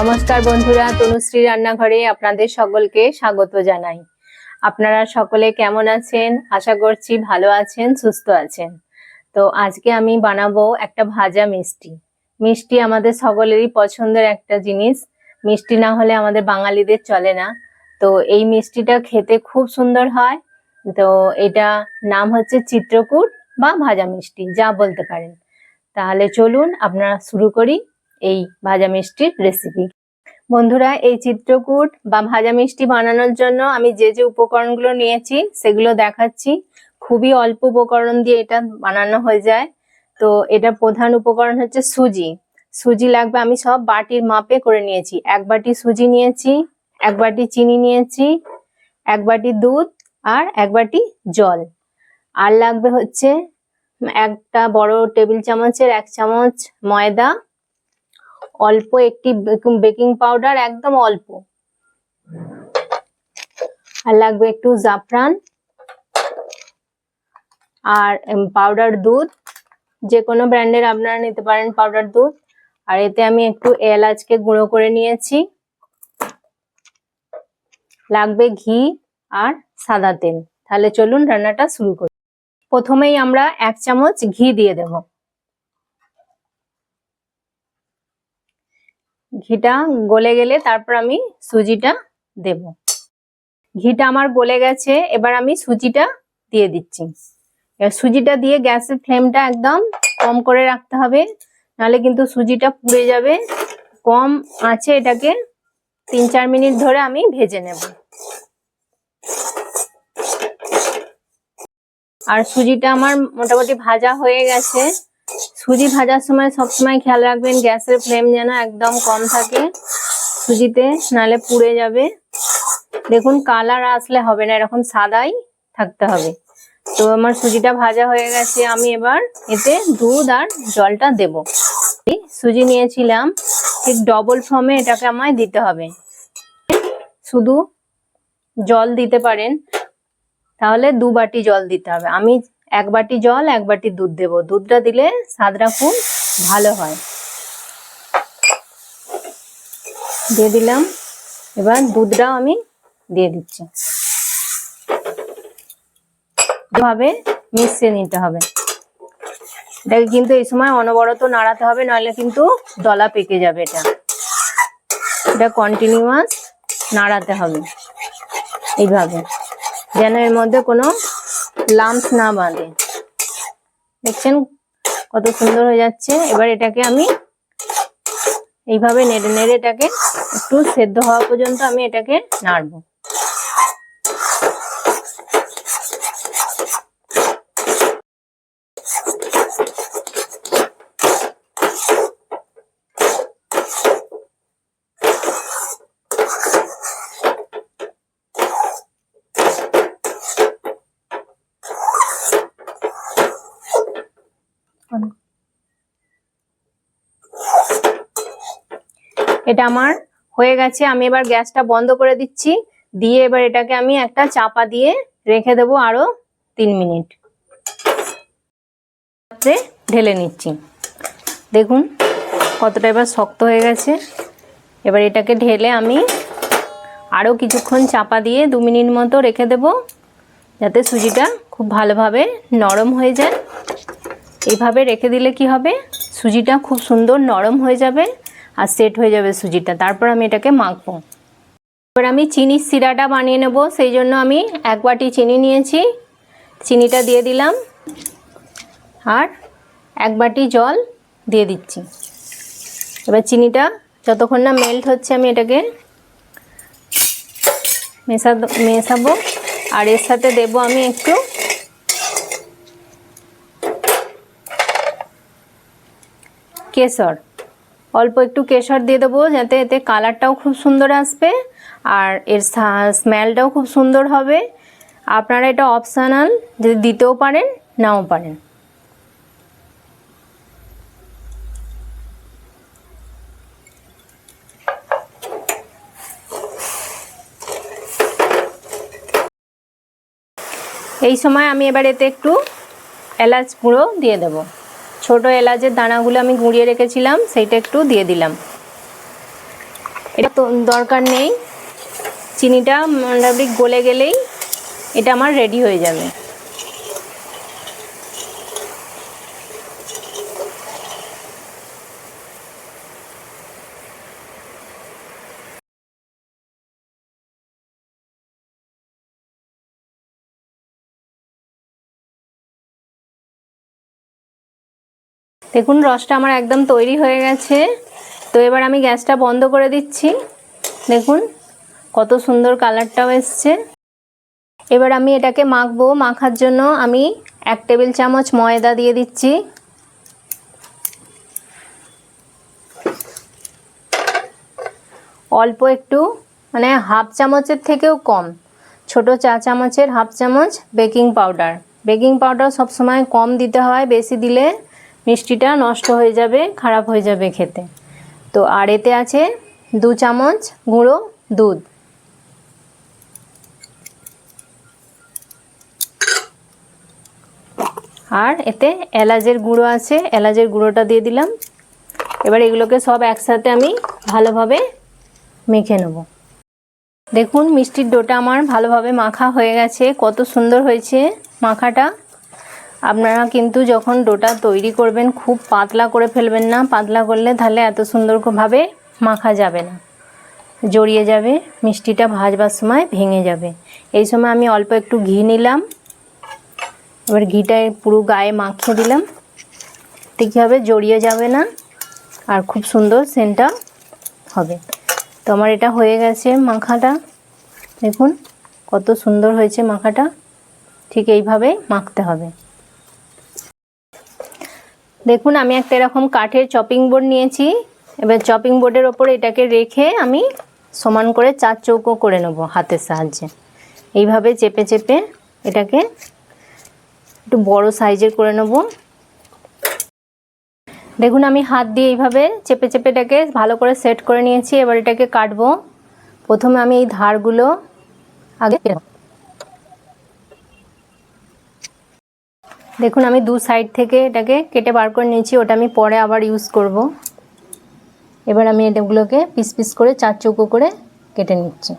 নমস্কার বন্ধুরা, তনুশ্রী রান্নাঘরে আপনাদের সকলকে স্বাগত জানাই। আপনারা সকলে কেমন আছেন? আশা করছি ভালো আছেন, সুস্থ আছেন। তো আজকে আমি বানাবো একটা ভাজা মিষ্টি। মিষ্টি আমাদের সকলেরই পছন্দের একটা জিনিস। মিষ্টি না হলে আমাদের বাঙালিদের চলে না। তো এই মিষ্টিটা খেতে খুব সুন্দর হয়। তো এটা নাম হচ্ছে চিত্রকূট বা ভাজা মিষ্টি, যা বলতে পারেন। তাহলে চলুন আপনারা শুরু করি এই ভাজা মিষ্টির রেসিপি বন্ধুরা, এই চিত্রকূট বা ভাজা মিষ্টি বানানোর জন্য আমি যে যে উপকরণগুলো নিয়েছি, সেগুলো দেখাচ্ছি। খুবই অল্প উপকরণ দিয়ে এটা বানানো হয়ে যায়। তো এটা প্রধান উপকরণ হচ্ছে সুজি। সুজি লাগবে, আমি সব বাটির মাপে করে নিয়েছি। এক বাটি সুজি নিয়েছি, এক বাটি চিনি নিয়েছি, এক বাটি দুধ আর এক বাটি জল। আর লাগবে হচ্ছে একটা বড় টেবিল চামচের এক চামচ ময়দা, অল্প একটি বেকিং পাউডার, একদম অল্প। আর লাগবে একটু জাফরান আর পাউডার দুধ যে কোনো ব্র্যান্ডের আপনারা নিতে পারেন পাউডার দুধ। আর এতে আমি একটু এলাচকে গুঁড়ো করে নিয়েছি। লাগবে ঘি আর সাদা তেল। তাহলে চলুন রান্নাটা শুরু করি। প্রথমেই আমরা এক চামচ ঘি দিয়ে দেবো। ঘিটা গলে গেলে তারপর আমি সুজিটা দেব। ঘিটা আমার গলে গেছে, এবার আমি সুজিটা দিয়ে দিচ্ছি। সুজিটা দিয়ে গ্যাসের ফ্লেমটা একদম কম করে রাখতে হবে, নাহলে কিন্তু সুজিটা পুড়ে যাবে। কম আছে এটাকে তিন চার মিনিট ধরে আমি ভেজে নেব। আর সুজিটা আমার মোটামুটি ভাজা হয়ে গেছে। সুজি ভাজার সময় সবসময় খেয়াল রাখবেন, গ্যাসের ফ্লেম যেন একদম কম থাকে সুজিতে নালে পুড়ে যাবে। দেখুন, কালার আসলে হবে না, এরকম সাদাই থাকতে হবে। তো আমার সুজিটা ভাজা হয়ে গেছে, আমি এবার এতে দুধ আর জলটা দেব। সুজি নিয়েছিলাম, ঠিক ডবল ফর্মে এটাকে আমায় দিতে হবে। শুধু জল দিতে পারেন, তাহলে দু বাটি জল দিতে হবে। আমি এক বাটি জল, এক বাটি দুধ দেব। দুধটা দিলে স্বাদটা খুব ভালো হয়। দিয়ে দিলাম। এবার দুধটাও আমি দিয়ে দিচ্ছি। ভাবে মিশিয়ে নিতে হবে। এটাকে কিন্তু এই সময় অনবরত নাড়াতে হবে নইলে কিন্তু দলা পেকে যাবে এটা। এটা কন্টিনিউয়াস নাড়াতে হবে এইভাবে, যেন এর মধ্যে কোনো লাম্পস না বাঁধে। দেখছেন কত সুন্দর হয়ে যাচ্ছে। এবার এটাকে আমি এইভাবে নেড়ে নেড়ে এটাকে একটু সেদ্ধ হওয়া পর্যন্ত আমি এটাকে নাড়বো। এটা আমার হয়ে গেছে। আমি এবার গ্যাসটা বন্ধ করে দিচ্ছি। দিয়ে এবার এটাকে আমি একটা চাপা দিয়ে রেখে দেবো আরও তিন মিনিট। ঢেলে নিচ্ছি। দেখুন কতটা এবার শক্ত হয়ে গেছে। এবার এটাকে ঢেলে আমি আরও কিছুক্ষণ চাপা দিয়ে দু মিনিট মতো রেখে দেব, যাতে সুজিটা খুব ভালোভাবে নরম হয়ে যায়। এইভাবে রেখে দিলে কি হবে? সুজিটা খুব সুন্দর নরম হয়ে যাবে। আর সেট হয়ে যাবে সুজিটা তারপর আমি এটাকে মাখবো। এবার আমি চিনির সিরাটা বানিয়ে নেব। সেই জন্য আমি এক বাটি চিনি নিয়েছি। চিনিটা দিয়ে দিলাম। আর এক বাটি জল দিয়ে দিচ্ছি। এবার চিনিটা যতক্ষণ না মেল্ট হচ্ছে আমি এটাকে মেশা মেশাবো। আর এর সাথে দেব আমি একটু কেশর। অল্প একটু কেশর দিয়ে দেবো, যাতে এতে কালারটাও খুব সুন্দর আসবে আর এর স্মেলটাও খুব সুন্দর হবে। আপনারা এটা অপশানাল, যদি দিতেও পারেন, নাও পারেন। এই সময় আমি এবার এতে একটু এলাচ গুঁড়ো দিয়ে দেবো। ছোট এলাচের দানাগুলো আমি গুঁড়িয়ে রেখেছিলাম, সেইটা একটু দিয়ে দিলাম। এটা তো দরকার নেই। চিনিটা মোটামুটি গলে গেলেই এটা আমার রেডি হয়ে যাবে। দেখুন, রসটা আমার একদম তৈরি হয়ে গেছে। তো এবার আমি গ্যাসটা বন্ধ করে দিচ্ছি। দেখুন, কত সুন্দর কালারটাও এসছে। এবার আমি এটাকে মাখবো। মাখার জন্য আমি এক টেবিল চামচ ময়দা দিয়ে দিচ্ছি। অল্প একটু মানে হাফ চামচের থেকেও কম। ছোট চা চামচের হাফ চামচ বেকিং পাউডার। বেকিং পাউডার সবসময় কম দিতে হয়, বেশি দিলে মিষ্টিটা নষ্ট হয়ে যাবে, খারাপ হয়ে যাবে খেতে। তো আর এতে আছে দু চামচ গুঁড়ো দুধ। আর এতে এলাচের গুঁড়ো আছে, এলাচের গুঁড়োটা দিয়ে দিলাম। এবার এগুলোকে সব একসাথে আমি ভালোভাবে মেখে নেব। দেখুন, মিষ্টির ডোটা আমার ভালোভাবে মাখা হয়ে গেছে, কত সুন্দর হয়েছে মাখাটা। আপনারা কিন্তু যখন ডোটা তৈরি করবেন, খুব পাতলা করে ফেলবেন না। পাতলা করলে তাহলে এত সুন্দরভাবে মাখা যাবে না। জড়িয়ে যাবে, মিষ্টিটা ভাজবার সময় ভেঙে যাবে। এই সময় আমি অল্প একটু ঘি নিলাম। এবার ঘিটা পুরো গায়ে মাখিয়ে দিলাম। তো হবে জড়িয়ে যাবে না আর খুব সুন্দর সেন্টটা হবে। তো আমার এটা হয়ে গেছে মাখাটা। দেখুন কত সুন্দর হয়েছে মাখাটা। ঠিক এইভাবে মাখতে হবে। দেখুন, আমি একটা এরকম কাঠের চপিং বোর্ড নিয়েছি। এবার চপিং বোর্ডের ওপর এটাকে রেখে আমি সমান করে চার চৌকো করে নেব হাতের সাহায্যে। এইভাবে চেপে চেপে এটাকে একটু বড় সাইজের করে নেব। দেখুন, আমি হাত দিয়ে এইভাবে চেপে চেপে এটাকে ভালো করে সেট করে নিয়েছি। এবার এটাকে কাটবো। প্রথমে আমি এই ধারগুলো আগে দেখুন, আমি দু সাইড থেকে এটাকে কেটে বার করে নিয়েছি, ওটা আমি পরে আবার ইউজ করব। এবার আমি এটাগুলোকে পিস পিস করে চার চৌকো করে কেটে নিচ্ছি।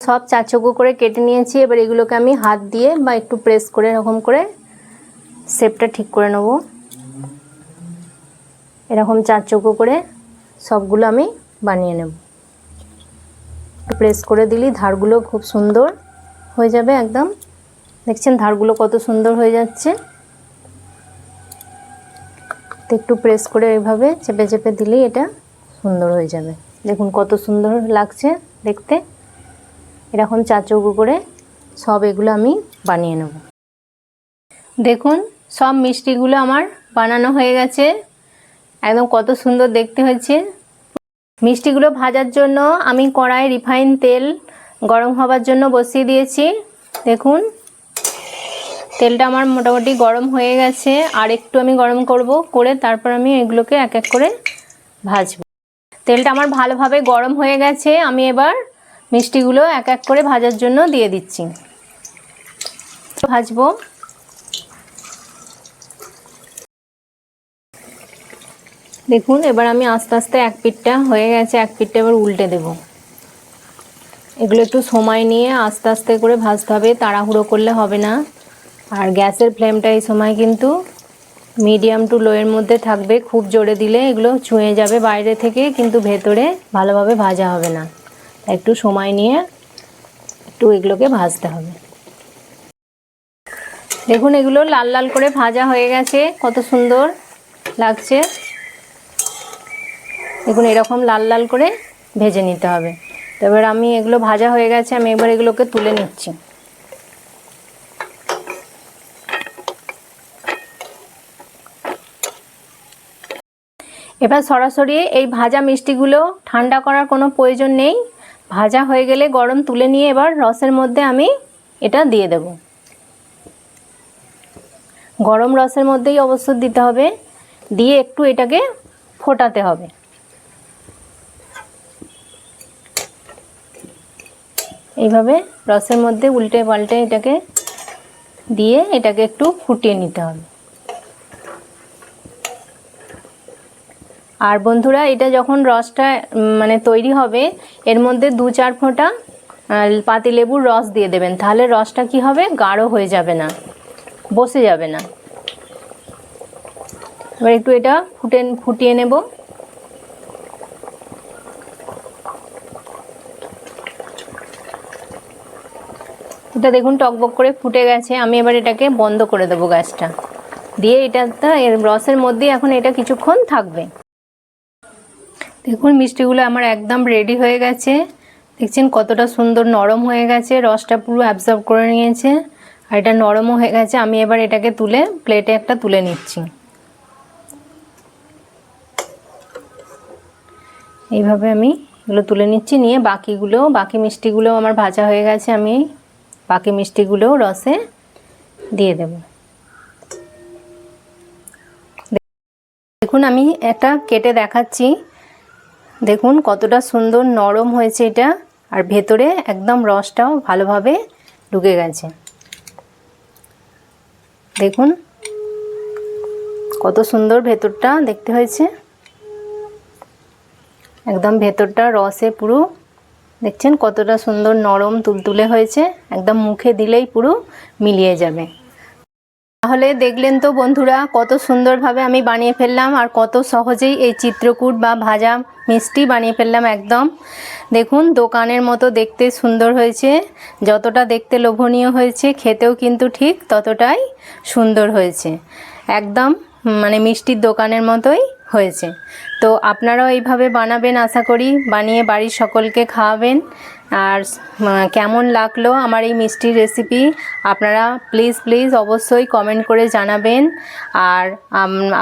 সব চার চৌকো করে কেটে নিয়েছি, এবার এগুলোকে আমি হাত দিয়ে বা একটু প্রেস করে এরকম করে শেপটা ঠিক করে নেব। এরকম চার চৌকো করে সবগুলো আমি বানিয়ে নেব। প্রেস করে দিলি, ধারগুলো খুব সুন্দর হয়ে যাবে একদম। দেখছেন ধারগুলো কত সুন্দর হয়ে যাচ্ছে। তো একটু প্রেস করে এইভাবে চেপে চেপে দিলেই এটা সুন্দর হয়ে যাবে। দেখুন কত সুন্দর লাগছে দেখতে। এরকম চার চৌকো করে সব এগুলো আমি বানিয়ে নেব। দেখুন সব মিষ্টিগুলো আমার বানানো হয়ে গেছে। একদম কত সুন্দর দেখতে হয়েছে। মিষ্টিগুলো ভাজার জন্য আমি কড়াই রিফাইন তেল গরম হবার জন্য বসিয়ে দিয়েছি। দেখুন, তেলটা আমার মোটামুটি গরম হয়ে গেছে। আর একটু আমি গরম করব, করে তারপর আমি এগুলোকে এক এক করে ভাজবো। তেলটা আমার ভালোভাবে গরম হয়ে গেছে। আমি এবার মিষ্টিগুলো এক এক করে ভাজার জন্য দিয়ে দিচ্ছি। ভাজবো। দেখুন, এবার আমি আস্তে আস্তে এক পিঠটা হয়ে গেছে, এক পিঠটা এবার উল্টে দেব। এগুলো একটু সময় নিয়ে আস্তে আস্তে করে ভাজতে হবে, তাড়াহুড়ো করলে হবে না। আর গ্যাসের ফ্লেমটা এই সময় কিন্তু মিডিয়াম টু লোয়ের মধ্যে থাকবে, খুব জোরে দিলে এগুলো ছুঁয়ে যাবে বাইরে থেকে, কিন্তু ভেতরে ভালোভাবে ভাজা হবে না। একটু সময় নিয়ে একটু এগুলোকে ভাজতে হবে। দেখুন, এগুলো লাল লাল করে ভাজা হয়ে গেছে, কত সুন্দর লাগছে। দেখুন, এরকম লাল লাল করে ভেজে নিতে হবে। তো এবার আমি এগুলো ভাজা হয়ে গেছে, আমি এবার এগুলোকে তুলে নিচ্ছি। এবার সরাসরি এই ভাজা মিষ্টিগুলো ঠান্ডা করার কোনো প্রয়োজন নেই। ভাজা হয়ে গেলে গরম তুলে নিয়ে এবার রসের মধ্যে আমি এটা দিয়ে দেব। গরম রসের মধ্যেই অবশ্য দিতে হবে, দিয়ে একটু এটাকে ফোটাতে হবে। এইভাবে রসের মধ্যে উল্টে পাল্টে এটাকে দিয়ে এটাকে একটু ফুটিয়ে নিতে হবে। আর বন্ধুরা, এটা যখন রসটা মানে তৈরি হবে, এর মধ্যে দু চার ফোঁটা পাতি লেবুর রস দিয়ে দেবেন। তাহলে রসটা কি হবে? গাঢ় হয়ে যাবে না, বসে যাবে না। এবার একটু এটা ফুটে, ফুটিয়ে নেব। এটা দেখুন টকবক করে ফুটে গেছে। আমি এবার এটাকে বন্ধ করে দেবো গ্যাসটা। দিয়ে এটা এর রসের মধ্যেই এখন এটা কিছুক্ষণ থাকবে। দেখুন মিষ্টিগুলো আমার একদম রেডি হয়ে গেছে। দেখছেন কতটা সুন্দর নরম হয়ে গেছে। রসটা পুরো অ্যাবজর্ব করে নিয়েছে। আর এটা নরমও হয়ে গেছে। আমি এবার এটাকে তুলে প্লেটে একটা তুলে নিচ্ছি। এইভাবে আমি এগুলো তুলে নিচ্ছি। নিয়ে বাকিগুলো, বাকি মিষ্টিগুলো আমার ভাজা হয়ে গেছে। আমি বাকি মিষ্টিগুলোও রসে দিয়ে দেব। দেখুন, আমি একটা কেটে দেখাচ্ছি। দেখুন, কতটা সুন্দর নরম হয়েছে এটা, আর ভেতরে একদম রসটাও ভালোভাবে ঢুকে গেছে। দেখুন, কত সুন্দর ভেতরটা দেখতে হয়েছে। একদম ভেতরটা রসে পুরো দেখছেন কতটা সুন্দর নরম তুলতুলে হয়েছে, একদম মুখে দিলেই পুরো মিলিয়ে যাবে। তাহলে দেখলেন তো বন্ধুরা, কত সুন্দরভাবে আমি বানিয়ে ফেললাম আর কত সহজেই এই চিত্রকূট বা ভাজা মিষ্টি বানিয়ে ফেললাম একদম। দেখুন, দোকানের মতো দেখতে সুন্দর হয়েছে, যতটা দেখতে লোভনীয় হয়েছে, খেতেও কিন্তু ঠিক ততটাই সুন্দর হয়েছে। একদম মানে মিষ্টির দোকানের মতোই হয়েছে। তো আপনারাও এইভাবে বানাবেন আশা করি। বানিয়ে বাড়ির সকলকে খাওয়াবেন। আর কেমন লাগল আমার এই মিষ্টির রেসিপি আপনারা প্লিজ প্লিজ অবশ্যই কমেন্ট করে জানাবেন। আর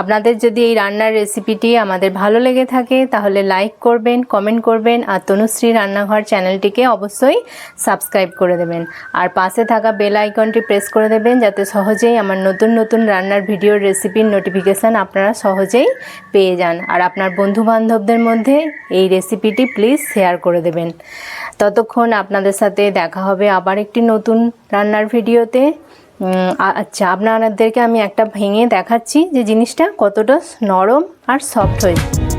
আপনাদের যদি এই রান্নার রেসিপিটি আমাদের ভালো লেগে থাকে, তাহলে লাইক করবেন কমেন্ট করবেন, আর তনুশ্রী রান্নাঘর চ্যানেলটিকে অবশ্যই সাবস্ক্রাইব করে দেবেন। আর পাশে থাকা বেল আইকনটি প্রেস করে দেবেন, যাতে সহজেই আমার নতুন নতুন রান্নার ভিডিওর রেসিপির নোটিফিকেশান আপনারা সহজেই পেয়ে যান। আর আপনার বন্ধু বান্ধবদের মধ্যে এই রেসিপিটি প্লিজ শেয়ার করে দেবেন। ততক্ষণ আপনাদের সাথে দেখা হবে আবার একটি নতুন রান্নার ভিডিওতে। আচ্ছা আপনাদেরকে আমি একটা ভেঙে দেখাচ্ছি যে জিনিসটা কতটা নরম আর সফট হয়েছে।